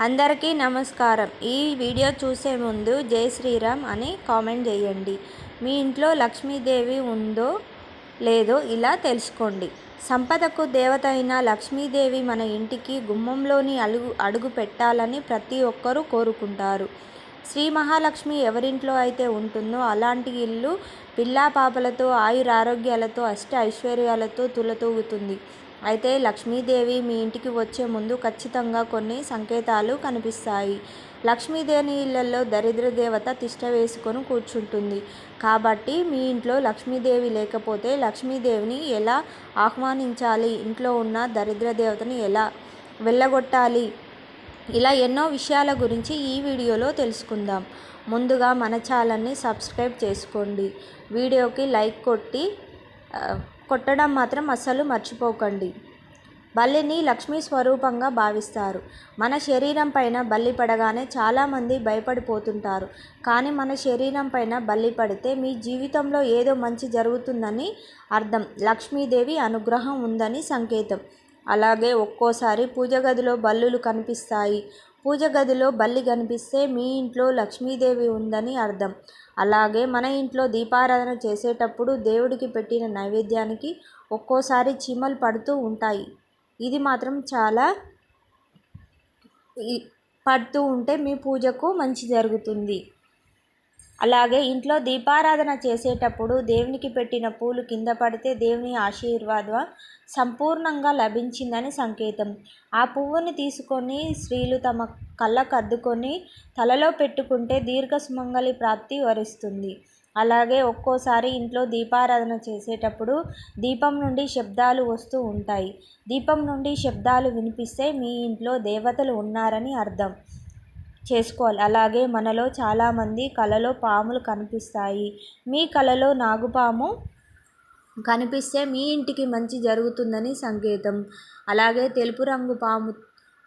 అందరికీ నమస్కారం. ఈ వీడియో చూసే ముందు జై శ్రీరామ్ అని కామెంట్ చేయండి. మీ ఇంట్లో లక్ష్మీదేవి ఉందో లేదో ఇలా తెలుసుకోండి. సంపదకు దేవత అయిన లక్ష్మీదేవి మన ఇంటికి గుమ్మంలోని అడుగు అడుగు పెట్టాలని ప్రతి ఒక్కరూ కోరుకుంటారు. శ్రీ మహాలక్ష్మి ఎవరింట్లో అయితే ఉంటుందో అలాంటి ఇల్లు పిల్లా పాపలతో ఆయురారోగ్యాలతో అష్ట ఐశ్వర్యాలతో తులతూగుతుంది. అయితే లక్ష్మీదేవి మీ ఇంటికి వచ్చే ముందు ఖచ్చితంగా కొన్ని సంకేతాలు కనిపిస్తాయి. లక్ష్మీదేవి ఇళ్ళలో దరిద్ర దేవత తిష్ట వేసుకొని కూర్చుంటుంది. కాబట్టి మీ ఇంట్లో లక్ష్మీదేవి లేకపోతే లక్ష్మీదేవిని ఎలా ఆహ్వానించాలి? ఇంట్లో ఉన్న దరిద్ర దేవతని ఎలా వెళ్ళగొట్టాలి ఇలా ఎన్నో విషయాల గురించి ఈ వీడియోలో తెలుసుకుందాం. ముందుగా మన ఛానల్ని సబ్స్క్రైబ్ చేసుకోండి. వీడియోకి లైక్ కొట్టి కొట్టడం మాత్రం అస్సలు మర్చిపోకండి. బల్లిని లక్ష్మీ స్వరూపంగా భావిస్తారు. మన శరీరం పైన బల్లి పడగానే చాలామంది భయపడిపోతుంటారు. కానీ మన శరీరం పైన బల్లి పడితే మీ జీవితంలో ఏదో మంచి జరుగుతుందని అర్థం. లక్ష్మీదేవి అనుగ్రహం ఉందని సంకేతం. అలాగే ఒక్కోసారి పూజ గదిలో బల్లులు కనిపిస్తాయి. పూజ గదిలో బల్లి కనిపిస్తే మీ ఇంట్లో లక్ష్మీదేవి ఉందని అర్థం. అలాగే మన ఇంట్లో దీపారాధన చేసేటప్పుడు దేవుడికి పెట్టిన నైవేద్యానికి ఒక్కోసారి చీమలు పడుతూ ఉంటాయి. ఇది మాత్రం చాలా పడుతూ ఉంటే మీ పూజకు మంచి జరుగుతుంది. అలాగే ఇంట్లో దీపారాధన చేసేటప్పుడు దేవునికి పెట్టిన పూలు కింద పడితే దేవుని ఆశీర్వాదం సంపూర్ణంగా లభించిందని సంకేతం. ఆ పువ్వుని తీసుకొని స్త్రీలు తమ కళ్ళకు అద్దుకొని తలలో పెట్టుకుంటే దీర్ఘ సుమంగళి ప్రాప్తి వరిస్తుంది. అలాగే ఒక్కోసారి ఇంట్లో దీపారాధన చేసేటప్పుడు దీపం నుండి శబ్దాలు వస్తూ ఉంటాయి. దీపం నుండి శబ్దాలు వినిపిస్తే మీ ఇంట్లో దేవతలు ఉన్నారని అర్థం. చేసుకోవాలి. అలాగే మనలో చాలామంది కలలో పాములు కనిపిస్తాయి. మీ కలలో నాగుపాము కనిపిస్తే మీ ఇంటికి మంచి జరుగుతుందని సంకేతం. అలాగే తెలుపు రంగు పాము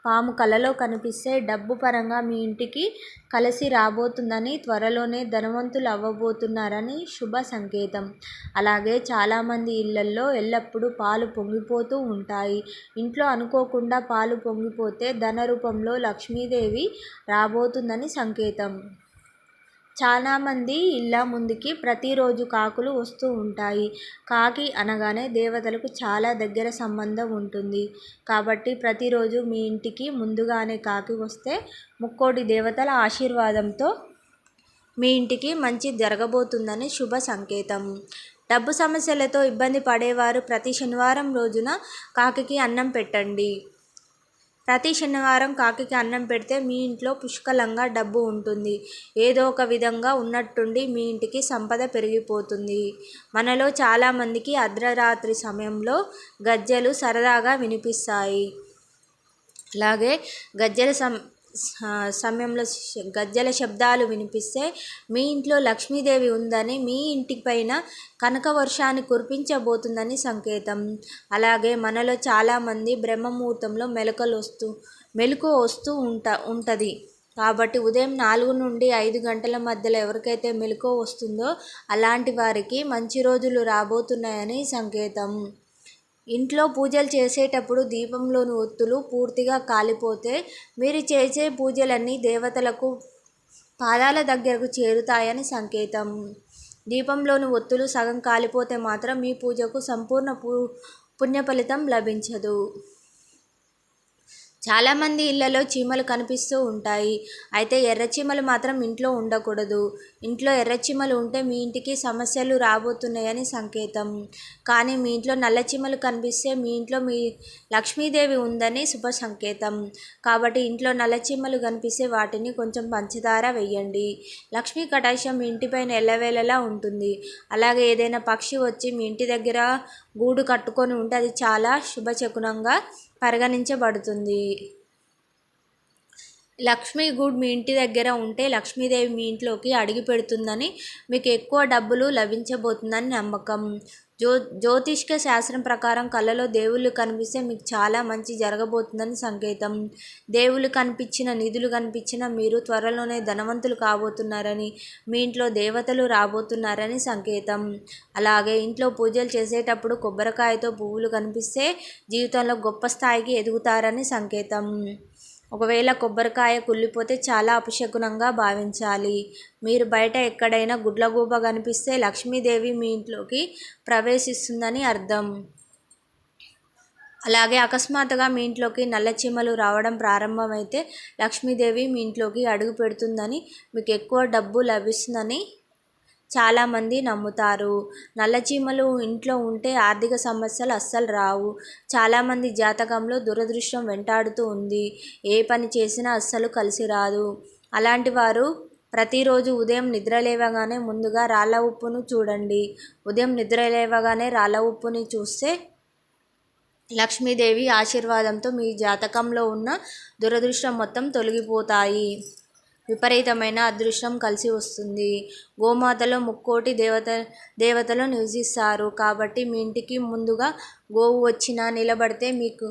పాము కలలో కనిపిస్తే డబ్బు పరంగా మీ ఇంటికి కలిసి రాబోతుందని త్వరలోనే ధనవంతులు అవ్వబోతున్నారని శుభ సంకేతం. అలాగే చాలామంది ఇళ్ళల్లో ఎల్లప్పుడూ పాలు పొంగిపోతూ ఉంటాయి. ఇంట్లో అనుకోకుండా పాలు పొంగిపోతే ధన రూపంలో లక్ష్మీదేవి రాబోతుందని సంకేతం. చాలామంది ఇళ్ళ ముందుకి ప్రతిరోజు కాకులు వస్తూ ఉంటాయి. కాకి అనగానే దేవతలకు చాలా దగ్గర సంబంధం ఉంటుంది. కాబట్టి ప్రతిరోజు మీ ఇంటికి ముందుగానే కాకి వస్తే ముక్కోటి దేవతల ఆశీర్వాదంతో మీ ఇంటికి మంచి జరగబోతుందని శుభ సంకేతం. డబ్బు సమస్యలతో ఇబ్బంది పడేవారు ప్రతి శనివారం రోజున కాకికి అన్నం పెట్టండి. ప్రతి శనివారం కాకికి అన్నం పెడితే మీ ఇంట్లో పుష్కలంగా డబ్బు ఉంటుంది. ఏదో ఒక విధంగా ఉన్నట్టుండి మీ ఇంటికి సంపద పెరిగిపోతుంది. మనలో చాలామందికి అర్ధరాత్రి సమయంలో గజ్జెలు సరదాగా వినిపిస్తాయి. అలాగే గజ్జెల సం సమయంలో గజ్జెల శబ్దాలు వినిపిస్తే మీ ఇంట్లో లక్ష్మీదేవి ఉందని మీ ఇంటి పైన కనక వర్షాన్ని కురిపించబోతుందని సంకేతం. అలాగే మనలో చాలామంది బ్రహ్మముహూర్తంలో మెలకలు వస్తూ మెలకు వస్తూ ఉంట ఉంటుంది. కాబట్టి ఉదయం నాలుగు నుండి ఐదు గంటల మధ్యలో ఎవరికైతే మెలకు వస్తుందో అలాంటి వారికి మంచి రోజులు రాబోతున్నాయని సంకేతం. ఇంట్లో పూజలు చేసేటప్పుడు దీపంలోని ఒత్తులు పూర్తిగా కాలిపోతే మీరు చేసే పూజలన్నీ దేవతలకు పాదాల దగ్గరకు చేరుతాయని సంకేతం. దీపంలోని ఒత్తులు సగం కాలిపోతే మాత్రం మీ పూజకు సంపూర్ణ పూ పుణ్య ఫలితం లభించదు. చాలామంది ఇళ్ళలో చీమలు కనిపిస్తూ ఉంటాయి. అయితే ఎర్ర చీమలు మాత్రం ఇంట్లో ఉండకూడదు. ఇంట్లో ఎర్ర చీమలు ఉంటే మీ ఇంటికి సమస్యలు రాబోతున్నాయని సంకేతం. కానీ మీ ఇంట్లో నల్ల చీమలు కనిపిస్తే మీ ఇంట్లో మీ లక్ష్మీదేవి ఉందని శుభ సంకేతం. కాబట్టి ఇంట్లో నల్ల చీమలు కనిపిస్తే వాటిని కొంచెం పంచదార వేయండి. లక్ష్మీ కటాక్షం మీ ఇంటిపైన ఎల్లవేళలా ఉంటుంది. అలాగే ఏదైనా పక్షి వచ్చి మీ ఇంటి దగ్గర గూడు కట్టుకొని ఉంటే అది చాలా శుభశకునంగా పరిగణించబడుతుంది. లక్ష్మీ గుడ్ మీ ఇంటి దగ్గర ఉంటే లక్ష్మీదేవి మీ ఇంట్లోకి అడిగి పెడుతుందని మీకు ఎక్కువ డబ్బులు లభించబోతుందని నమ్మకం. జ్యో జ్యోతిష్క శాస్త్రం ప్రకారం కళ్ళలో దేవుళ్ళు కనిపిస్తే మీకు చాలా మంచి జరగబోతుందని సంకేతం. దేవుళ్ళు కనిపించిన నిధులు కనిపించిన మీరు త్వరలోనే ధనవంతులు కాబోతున్నారని మీ ఇంట్లో దేవతలు రాబోతున్నారని సంకేతం. అలాగే ఇంట్లో పూజలు చేసేటప్పుడు కొబ్బరికాయతో పువ్వులు కనిపిస్తే జీవితంలో గొప్ప స్థాయికి ఎదుగుతారని సంకేతం. ఒకవేళ కొబ్బరికాయ కుళ్ళిపోతే చాలా అపశకునంగా భావించాలి. మీరు బయట ఎక్కడైనా గుడ్లగూబ కనిపిస్తే లక్ష్మీదేవి మీ ఇంట్లోకి ప్రవేశిస్తుందని అర్థం. అలాగే అకస్మాత్తుగా మీ ఇంట్లోకి నల్ల చీమలు రావడం ప్రారంభమైతే లక్ష్మీదేవి మీ ఇంట్లోకి అడుగు పెడుతుందని మీకు ఎక్కువ డబ్బు లభిస్తుందని చాలామంది నమ్ముతారు. నల్లచీమలు ఇంట్లో ఉంటే ఆర్థిక సమస్యలు అస్సలు రావు. చాలామంది జాతకంలో దురదృష్టం వెంటాడుతూ ఉంది. ఏ పని చేసినా అస్సలు కలిసి రాదు. అలాంటి వారు ప్రతిరోజు ఉదయం నిద్ర లేవగానే ముందుగా రాళ్ళ ఉప్పును చూడండి. ఉదయం నిద్ర లేవగానే రాళ్ళ ఉప్పుని చూస్తే లక్ష్మీదేవి ఆశీర్వాదంతో మీ జాతకంలో ఉన్న దురదృష్టం మొత్తం తొలగిపోతాయి. విపరీతమైన అదృష్టం కలిసి వస్తుంది. గోమాతలో ముక్కోటి దేవత దేవతలు నివసిస్తారు. కాబట్టి మీ ఇంటికి ముందుగా గోవు వచ్చిన నిలబడితే మీకు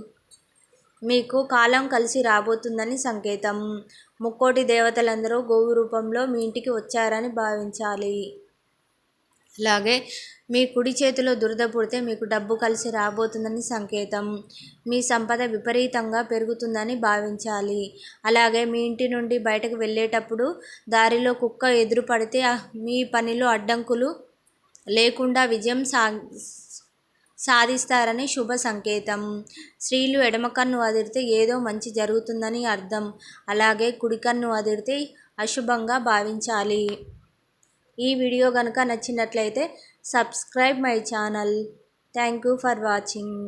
మీకు కాలం కలిసి రాబోతుందని సంకేతం. ముక్కోటి దేవతలందరూ గోవు రూపంలో మీ ఇంటికి వచ్చారని భావించాలి. అలాగే మీ కుడి చేతిలో దురద పుడితే మీకు డబ్బు కలిసి రాబోతుందని సంకేతం. మీ సంపద విపరీతంగా పెరుగుతుందని భావించాలి. అలాగే మీ ఇంటి నుండి బయటకు వెళ్ళేటప్పుడు దారిలో కుక్క ఎదురు పడితే మీ పనిలో అడ్డంకులు లేకుండా విజయం సా సాధిస్తారని శుభ సంకేతం. స్త్రీలు ఎడమ కన్ను అదిరితే ఏదో మంచి జరుగుతుందని అర్థం. అలాగే కుడి కన్ను అదిరితే అశుభంగా భావించాలి. ఈ వీడియో కనుక నచ్చినట్లయితే subscribe my channel. Thank you for watching.